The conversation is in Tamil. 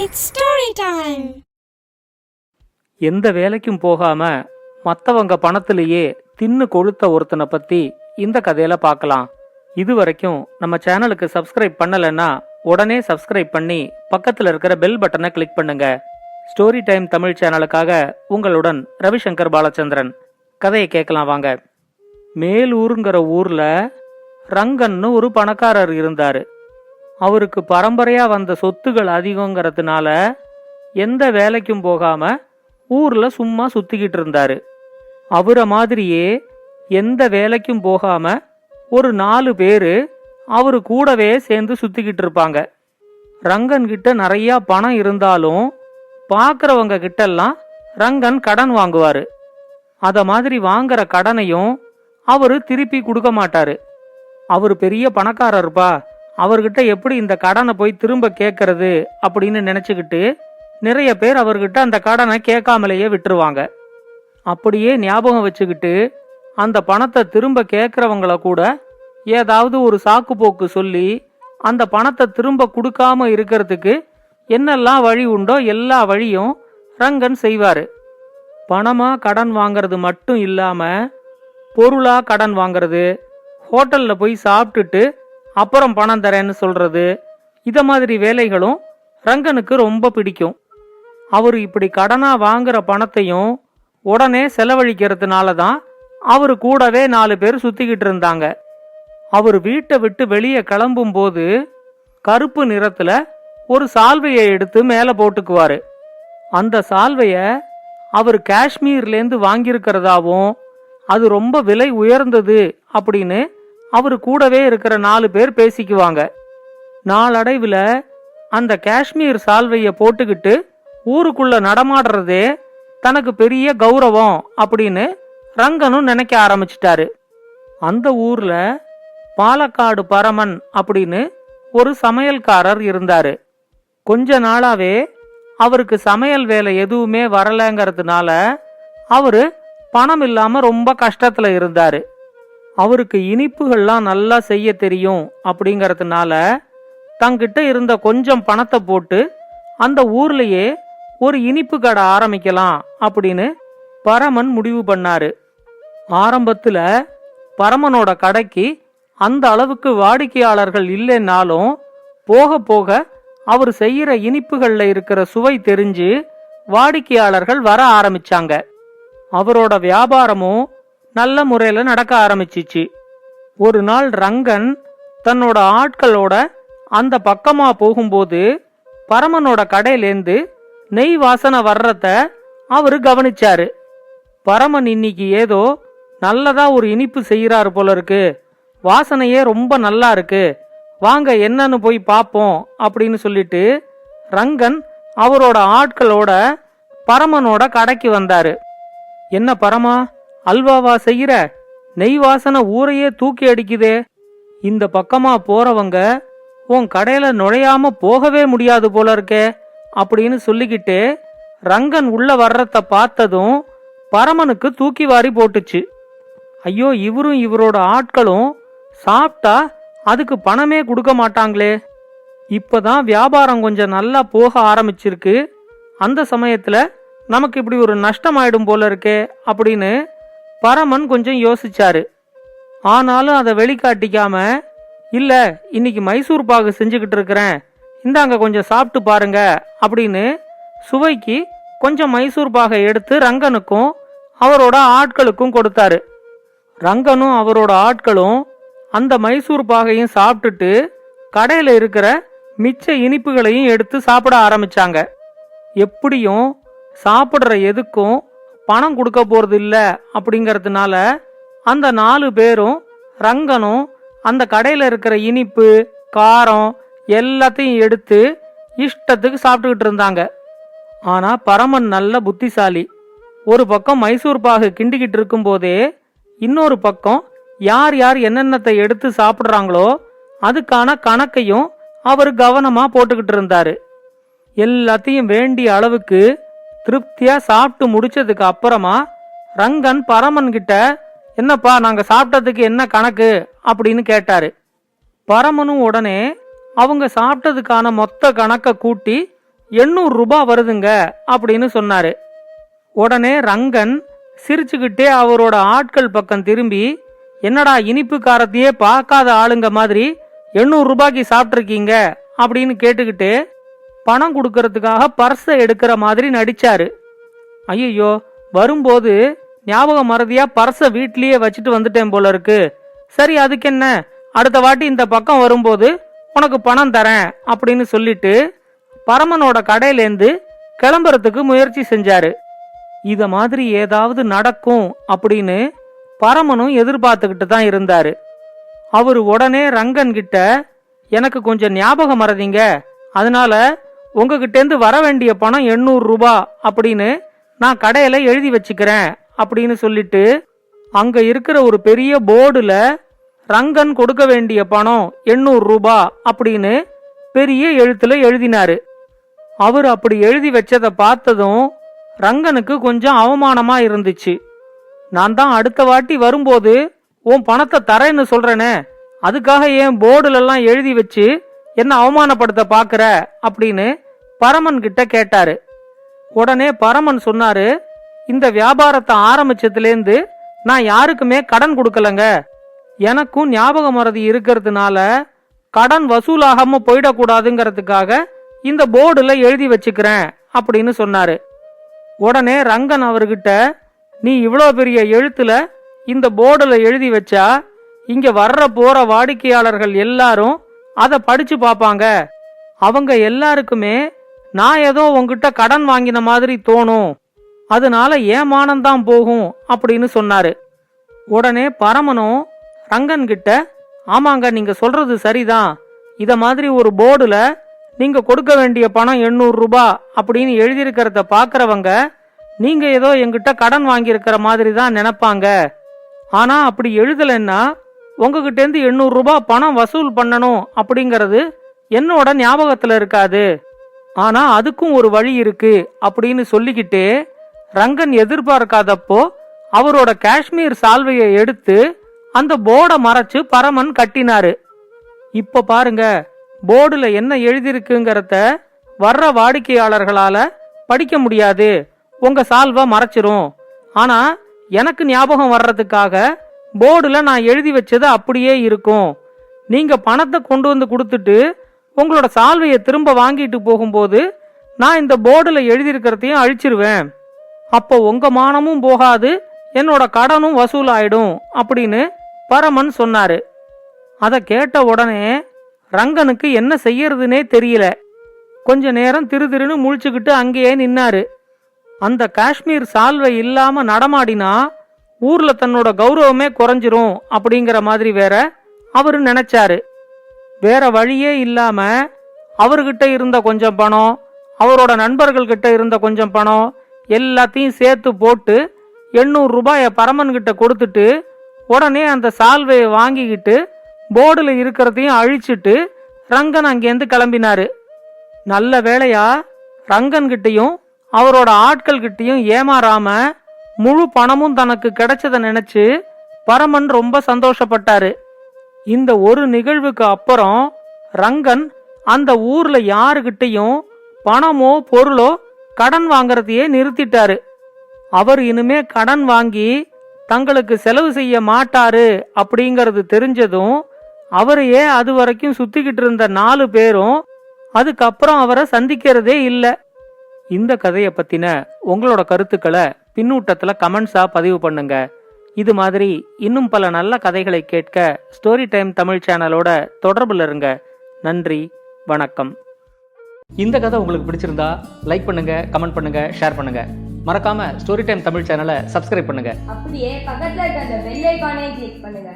இட்ஸ் ஸ்டோரி டைம் எந்த வேலைக்கும் போகாம மத்தவங்க பணத்திலேயே தின்னு கொழுத்த ஒருத்தனை பத்தி இந்த கதையில பார்க்கலாம். இது வரைக்கும் நம்ம சேனலுக்கு சப்ஸ்கிரைப் பண்ணலைன்னா உடனே சப்ஸ்கிரைப் பண்ணி பக்கத்துல இருக்கிற பெல் பட்டனை கிளிக் பண்ணுங்க. ஸ்டோரி டைம் தமிழ் சேனலுக்காக உங்களுடன் ரவிசங்கர் பாலச்சந்திரன். கதையை கேட்கலாம் வாங்க. மேலூருங்கிற ஊர்ல ரங்கன்னு ஒரு பணக்காரர் இருந்தாரு. அவருக்கு பரம்பரையா வந்த சொத்துகள் அதிகங்கிறதுனால எந்த வேலைக்கும் போகாம ஊர்ல சும்மா சுத்திக்கிட்டு இருந்தாரு. அவரை மாதிரியே எந்த வேலைக்கும் போகாம ஒரு நாலு பேரு அவரு கூடவே சேர்ந்து சுத்திக்கிட்டு இருப்பாங்க. ரங்கன் கிட்ட நிறைய பணம் இருந்தாலும் பார்க்குறவங்க கிட்டெல்லாம் ரங்கன் கடன் வாங்குவாரு. அத மாதிரி வாங்குற கடனையும் அவரு திருப்பி கொடுக்க மாட்டாரு. அவர் பெரிய பணக்காரர்ப்பா. அவர்கிட்ட எப்படி இந்த கடனை போய் திரும்ப கேட்கறது அப்படின்னு நினைச்சுக்கிட்டு நிறைய பேர் அவர்கிட்ட அந்த கடனை கேட்காமலேயே விட்டுருவாங்க. அப்படியே ஞாபகம் வச்சுக்கிட்டு அந்த பணத்தை திரும்ப கேட்கறவங்கள கூட ஏதாவது ஒரு சாக்கு போக்கு சொல்லி அந்த பணத்தை திரும்ப கொடுக்காம இருக்கிறதுக்கு என்னெல்லாம் வழி உண்டோ எல்லா வழியும் ரங்கன் செய்வாரு. பணமா கடன் வாங்குறது மட்டும் இல்லாம பொருளா கடன் வாங்குறது ஹோட்டல்ல போய் சாப்பிட்டுட்டு அப்புறம் பணம் தரேன்னு சொல்றது. இத மாதிரி வேலைகளும் ரங்கனுக்கு ரொம்ப பிடிக்கும். அவர் இப்படி கடனா வாங்குற பணத்தையும் உடனே செலவழிக்கிறதுனால தான் அவர் கூடவே நாலு பேர் சுத்திக்கிட்டு இருந்தாங்க. அவர் வீட்டை விட்டு வெளியே கிளம்பும் போது கருப்பு நிறத்துல ஒரு சால்வையை எடுத்து மேல போட்டுக்குவாரு. அந்த சால்வைய அவர் காஷ்மீர்லேருந்து வாங்கியிருக்கிறதாவும் அது ரொம்ப விலை உயர்ந்தது அப்படின்னு அவர் கூடவே இருக்கிற நாலு பேர் பேசிக்குவாங்க. நாளடைவுல அந்த காஷ்மீர் சால்வைய போட்டுக்கிட்டு ஊருக்குள்ள நடமாடுறதே தனக்கு பெரிய கௌரவம் அப்படின்னு ரங்கனும் நினைக்க ஆரம்பிச்சிட்டாரு. அந்த ஊர்ல பாலக்காடு பரமன் அப்படின்னு ஒரு சமையல்காரர் இருந்தாரு. கொஞ்ச நாளாவே அவருக்கு சமையல் வேலை எதுவுமே வரலங்கிறதுனால அவரு பணம் இல்லாம ரொம்ப கஷ்டத்துல இருந்தாரு. அவருக்கு இனிப்புகள்லாம் நல்லா செய்ய தெரியும் அப்படிங்கறதுனால தங்கிட்ட இருந்த கொஞ்சம் பணத்தை போட்டு அந்த ஊர்லயே ஒரு இனிப்பு கடை ஆரம்பிக்கலாம் அப்படின்னு பரமன் முடிவு பண்ணாரு. ஆரம்பத்துல பரமனோட கடைக்கு அந்த அளவுக்கு வாடிக்கையாளர்கள் இல்லைன்னாலும் போக போக அவர் செய்யற இனிப்புகள்ல இருக்கிற சுவை தெரிஞ்சு வாடிக்கையாளர்கள் வர ஆரம்பிச்சாங்க. அவரோட வியாபாரமும் நல்ல முறையில் நடக்க ஆரம்பிச்சிச்சு. ஒரு நாள் ரங்கன் தன்னோட ஆட்களோட அந்த பக்கமாக போகும்போது பரமனோட கடையிலேருந்து நெய் வாசனை வர்றத அவரு கவனிச்சாரு. பரமன் இன்னைக்கு ஏதோ நல்லதா ஒரு இனிப்பு செய்கிறாரு போல இருக்கு வாசனையே ரொம்ப நல்லா இருக்கு. வாங்க என்னன்னு போய் பார்ப்போம் அப்படின்னு சொல்லிட்டு ரங்கன் அவரோட ஆட்களோட பரமனோட கடைக்கு வந்தாரு. என்ன பரமா அல்வாவா செய்யற நெய் வாசனை ஊரையே தூக்கி அடிக்குதே. இந்த பக்கமா போறவங்க உன் கடையில நுழையாம போகவே முடியாது போல இருக்கே அப்படின்னு சொல்லிக்கிட்டு ரங்கன் உள்ள வர்றத பார்த்ததும் பரமனுக்கு தூக்கி வாரி போட்டுச்சு. ஐயோ இவரும் இவரோட ஆட்களும் சாப்பிட்டா அதுக்கு பணமே கொடுக்க மாட்டாங்களே. இப்பதான் வியாபாரம் கொஞ்சம் நல்லா போக ஆரம்பிச்சிருக்கு. அந்த சமயத்துல நமக்கு இப்படி ஒரு நஷ்டம் ஆயிடும் போல இருக்கே அப்படின்னு பரமன் கொஞ்சம் யோசிச்சாரு. ஆனாலும் அதை வெளிக்காட்டிக்காம இல்ல இன்னைக்கு மைசூர் பாகு செஞ்சுக்கிட்டு இருக்கிறேன். இந்தாங்க கொஞ்சம் சாப்பிட்டு பாருங்க அப்படின்னு சுவைக்கு கொஞ்சம் மைசூர் பாகை எடுத்து ரங்கனுக்கும் அவரோட ஆட்களுக்கும் கொடுத்தாரு. ரங்கனும் அவரோட ஆட்களும் அந்த மைசூர் பாகையும் சாப்பிட்டுட்டு கடையில் இருக்கிற மிச்ச இனிப்புகளையும் எடுத்து சாப்பிட ஆரம்பிச்சாங்க. எப்படியும் சாப்பிட்ற எதுக்கும் பணம் கொடுக்க போறது இல்ல அப்படிங்கறதுனால அந்த நாலு பேரும் ரங்கனும் அந்த கடையில இருக்கிற இனிப்பு காரம் எல்லாத்தையும் எடுத்து இஷ்டத்துக்கு சாப்பிட்டுக்கிட்டு இருந்தாங்க. ஆனா பரமன் நல்ல புத்திசாலி. ஒரு பக்கம் மைசூர் பாகு கிண்டிக்கிட்டு இருக்கும்போதே இன்னொரு பக்கம் யார் யார் என்னென்னத்தை எடுத்து சாப்பிடுறாங்களோ அதுக்கான கணக்கையும் அவர் கவனமா போட்டுக்கிட்டு இருந்தாரு. எல்லாத்தையும் வேண்டிய அளவுக்கு திருப்தியா சாப்பிட்டு முடிச்சதுக்கு அப்புறமா ரங்கன் பரமன் கிட்ட என்னப்பா நாங்க சாப்பிட்டதுக்கு என்ன கணக்கு? அப்படின்னு கேட்டாரு. பரமனும் உடனே அவங்க சாப்பிட்டதுக்கான மொத்த கணக்கை கூட்டி எண்ணூறு ரூபாய் வருதுங்க அப்படின்னு சொன்னாரு. உடனே ரங்கன் சிரிச்சுக்கிட்டே அவரோட ஆட்கள் பக்கம் திரும்பி என்னடா இனிப்பு காரத்தையே பார்க்காத ஆளுங்க மாதிரி எண்ணூறு ரூபாய்க்கு சாப்பிட்ருக்கீங்க அப்படின்னு கேட்டுக்கிட்டு பணம் கொடுக்கறதுக்காக பர்ஸை எடுக்கிற மாதிரி நடிச்சாரு. ஐயோ வரும்போது ஞாபக மறதியா பர்ஸை வீட்லயே வச்சுட்டு வந்துட்டேன் போல இருக்கு. சரி அதுக்கு என்ன? அடுத்த வாட்டி இந்த பக்கம் வரும்போது உனக்கு பணம் தரேன் அப்படின்னு சொல்லிட்டு பரமனோட கடையிலேருந்து கிளம்புறதுக்கு முயற்சி செஞ்சாரு. இத மாதிரி ஏதாவது நடக்கும் அப்படின்னு பரமனும் எதிர்பார்த்துக்கிட்டு தான் இருந்தாரு. அவர் உடனே ரங்கன் கிட்ட எனக்கு கொஞ்சம் ஞாபகம் மறதிங்க. அதனால உங்ககிட்டேருந்து வர வேண்டிய பணம் எண்ணூறுரூபா அப்படின்னு நான் கடையில் எழுதி வச்சுக்கிறேன் அப்படின்னு சொல்லிட்டு அங்கே இருக்கிற ஒரு பெரிய போர்டில் ரங்கன் கொடுக்க வேண்டிய பணம் எண்ணூறுரூபா அப்படின்னு பெரிய எழுத்துல எழுதினாரு. அவர் அப்படி எழுதி வச்சதை பார்த்ததும் ரங்கனுக்கு கொஞ்சம் அவமானமா இருந்துச்சு. நான் தான் அடுத்த வாட்டி வரும்போது உன் பணத்தை தரேன்னு சொல்றேனே அதுக்காக ஏன் போர்டுலெல்லாம் எழுதி வச்சு என்ன அவமானப்படுத்த பாக்குற அப்படின்னு பரமன் கிட்ட கேட்டாரு. உடனே பரமன் சொன்னாரு இந்த வியாபாரத்தை ஆரம்பிச்சதுலேருந்து நான் யாருக்குமே கடன் கொடுக்கலங்க. எனக்கும் ஞாபக மறதி இருக்கிறதுனால கடன் வசூலாகாம போயிடக்கூடாதுங்கிறதுக்காக இந்த போர்டுல எழுதி வச்சுக்கிறேன் அப்படின்னு சொன்னாரு. உடனே ரங்கன் அவர்கிட்ட நீ இவ்வளோ பெரிய எழுத்துல இந்த போர்டுல எழுதி வச்சா இங்க வர்ற போற வாடிக்கையாளர்கள் எல்லாரும் அதை படிச்சு பார்ப்பாங்க அவங்க எல்லாருக்குமே நான் ஏதோ உங்ககிட்ட கடன் வாங்கின மாதிரி தோணும். அதனால ஏமானம்தான் போகும் அப்படின்னு சொன்னாரு. உடனே பரமனும் ரங்கன் கிட்ட ஆமாங்க நீங்க சொல்றது சரிதான். இத மாதிரி ஒரு போர்டுல நீங்க கொடுக்க வேண்டிய பணம் எண்ணூறு ரூபாய் அப்படின்னு எழுதியிருக்கிறத பாக்குறவங்க நீங்க ஏதோ எங்கிட்ட கடன் வாங்கியிருக்கிற மாதிரி தான் நினைப்பாங்க. ஆனா அப்படி எழுதலைன்னா உங்ககிட்ட இருந்து எண்ணூறு ரூபாய் பணம் வசூல் பண்ணணும் அப்படிங்கறது என்னோட ஞாபகத்துல இருக்காது. ஆனா அதுக்கும் ஒரு வழி இருக்கு அப்படின்னு சொல்லிக்கிட்டே ரங்கன் எதிர்பார்க்காதப்போ அவரோட காஷ்மீர் சால்வையை எடுத்து அந்த போர்டை மறைச்சு பரமன் கட்டினாரு. இப்ப பாருங்க போர்டுல என்ன எழுதியிருக்குங்கிறத வர்ற வாடிக்கையாளர்களால படிக்க முடியாது. உங்க சால்வை மறைச்சிரும். ஆனா எனக்கு ஞாபகம் வர்றதுக்காக போர்டுல நான் எழுதி வச்சது அப்படியே இருக்கும். நீங்க பணத்தை கொண்டு வந்து கொடுத்துட்டு உங்களோட சால்வையை திரும்ப வாங்கிட்டு போகும்போது நான் இந்த போர்டில் எழுதியிருக்கிறதையும் அழிச்சிருவேன். அப்போ உங்க மானமும் போகாது என்னோட கடனும் வசூலாயிடும் அப்படின்னு பரமன் சொன்னாரு. அதை கேட்ட உடனே ரங்கனுக்கு என்ன செய்யறதுனே தெரியல. கொஞ்ச நேரம் திரு திருன்னு முழிச்சுக்கிட்டு அங்கேயே நின்னாரு. அந்த காஷ்மீர் சால்வை இல்லாம நடமாடினா ஊர்ல தன்னோட கௌரவமே குறைஞ்சிரும் அப்படிங்கிற மாதிரி வேற அவரு நினைச்சாரு. வேற வழியே இல்லாம அவர்கிட்ட இருந்த கொஞ்சம் பணம் அவரோட நண்பர்கள் கிட்ட இருந்த கொஞ்சம் பணம் எல்லாத்தையும் சேர்த்து போட்டு எண்ணூறு ரூபாயை பரமன் கிட்ட கொடுத்துட்டு உடனே அந்த சால்வையை வாங்கிக்கிட்டு போர்டில் இருக்கிறதையும் அழிச்சிட்டு ரங்கன் அங்கேருந்து கிளம்பினாரு. நல்ல வேளையா ரங்கன் கிட்டயும் அவரோட ஆட்கள் கிட்டயும் ஏமாறாம முழு பணமும் தனக்கு கிடைச்சதை நினைச்சு பரமன் ரொம்ப சந்தோஷப்பட்டாரு. இந்த ஒரு நிகழ்வுக்கு அப்புறம் ரங்கன் அந்த ஊர்ல யாருகிட்டையும் பணமோ பொருளோ கடன் வாங்குறதையே நிறுத்திட்டாரு. அவர் இனிமே கடன் வாங்கி தங்களுக்கு செலவு செய்ய மாட்டாரு அப்படிங்கறது தெரிஞ்சதும் அவரையே அது வரைக்கும் சுத்திக்கிட்டு இருந்த நாலு பேரும் அதுக்கப்புறம் அவரை சந்திக்கிறதே இல்லை. இந்த கதையை பத்தின உங்களோட கருத்துக்களை பின்னூட்டத்துல கமெண்ட்ஸா பதிவு பண்ணுங்க. இது மாதிரி இன்னும் பல நல்ல கதைகளை கேட்க ஸ்டோரி டைம் தமிழ் சேனலோட தொடர்பில் இருங்க. நன்றி வணக்கம். இந்த கதை உங்களுக்கு பிடிச்சிருந்தா லைக் பண்ணுங்க கமெண்ட் பண்ணுங்க ஷேர் பண்ணுங்க. மறக்காம ஸ்டோரி டைம் தமிழ் சேனலை சப்ஸ்கிரைப் பண்ணுங்க. அப்படியே பக்கத்துல இருக்க அந்த பெல் ஐகானை கிளிக் பண்ணுங்க.